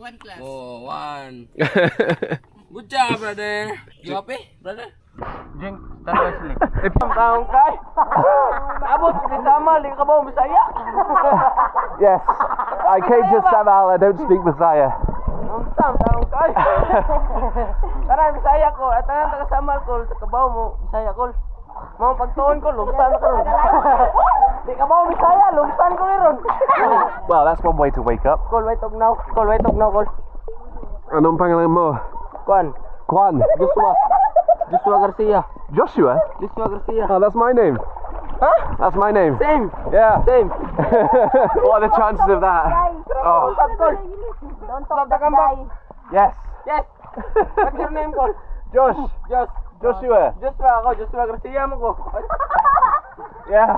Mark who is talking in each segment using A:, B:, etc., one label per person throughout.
A: One class.
B: Oh, one. Good job, brother. You happy, brother?
C: Drink, tanong sila. Ipang taong kay. Abot, di sama, di ka ba Bisaya?
D: Yes, I came to Samal. I don't speak Messiah.
C: Tam, taong kay. Tara, Bisaya ko. At tanan taga Samal ko. Kabaw mo, Bisaya ko. Mga pagtuon ko, lumsan ko
D: Well, that's one way to wake up.
C: Kol, wait now. Kol, wait now, Kol.
D: Anong pangalan mo?
C: Kwan,
D: Kwan.
C: Joshua. Joshua Garcia.
D: Joshua?
C: Joshua Garcia.
D: Oh, that's my name.
C: Ha?
D: That's my name.
C: Same.
D: Yeah.
C: Same.
D: what are the chances of that? Oh,
E: Don't
C: Stop
E: talk
C: the
E: that guy.
D: yes.
C: Yes. What's your name, Kol?
D: Josh.
C: Josh.
D: Joshua.
C: Joshua ako, Joshua Garcia mo ko.
D: Yeah.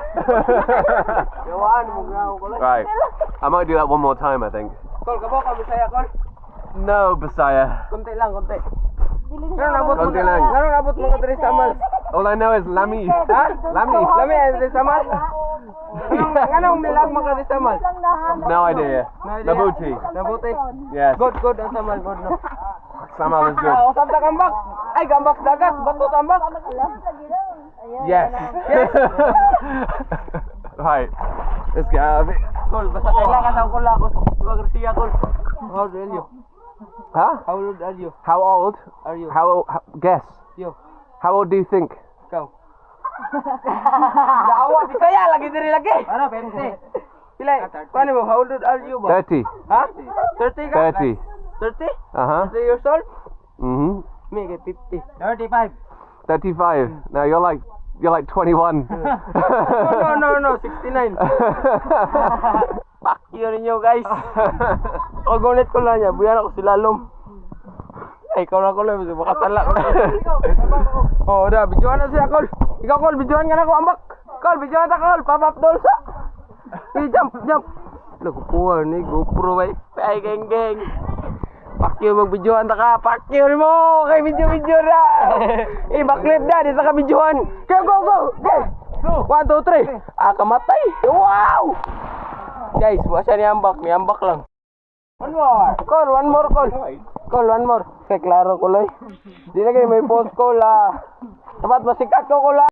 C: Gawaan mo nga ako, Kol.
D: right. I might do that one more time, I think.
C: Kol, kabo ka, Bisaya, Kol.
D: No, Messiah.
C: Konti lang, konti. Ganun abot mo
D: lang.
C: ganun abot mo ka diri sa Amal.
D: All I know is Lami.
C: Ha?
D: Lami.
C: Lami, ay diri sa Amal. Ganun, ganun milag mo ka diri sa Amal.
E: Lang nahan.
C: No idea.
D: Nabuti.
C: Nabuti.
D: Yes.
C: Good, good, ang Amal, good, no.
D: Samal is good.
C: Ah, usap ta kambak. Ay, kambak dagat, bato tambak.
E: Ayan.
D: Yes. right. Let's get out of it.
C: Kol, basta kailangan sa kol ako. Joshua Garcia, Kol. How old are you?
D: Huh?
C: How old are you?
D: How old?
C: Are you?
D: How old? How, guess.
C: You.
D: How old do you think?
C: Ikaw. Dawa, Bisaya, lagi diri lagi. Ano, 20. Pila, paano mo, how old are you ba?
D: 30.
C: Ha? 30 ka?
D: 30.
C: 30?
D: Uh huh.
C: 30 years old?
D: Mm-hmm.
C: Me, get 50. 35.
D: 35. Now you're like you're like 21.
C: No, no, no, no, 69. Fuck you ninyo, guys. O, gunit ko lang niya. Buyan ako si Lalom. Ay, ikaw na ko lang. Baka tala ko na. Oh, da, bijuan na siya, Kol. Ikaw, Kol, bijuan ka na ko, ambak. Kol, bijuan ta, Kol. Papap dolsa. Hey, jump, jump. Lagu kuha ni GoPro, bay. Ay, geng, geng. Fuck you, magbijuan ta ka. Fuck you mo. Kay video-video na. eh, backlit na. Dito ka bijuan. Go, go, go. Go. One, two, three. Ah, kamatay. Wow! Guys, buwa siya ni ambak. May ambak lang. One more. Call, one more call. Call, one more. Kaya klaro ko, loy. Di na kayo may post call, ah. Dapat masikat ko ko lang.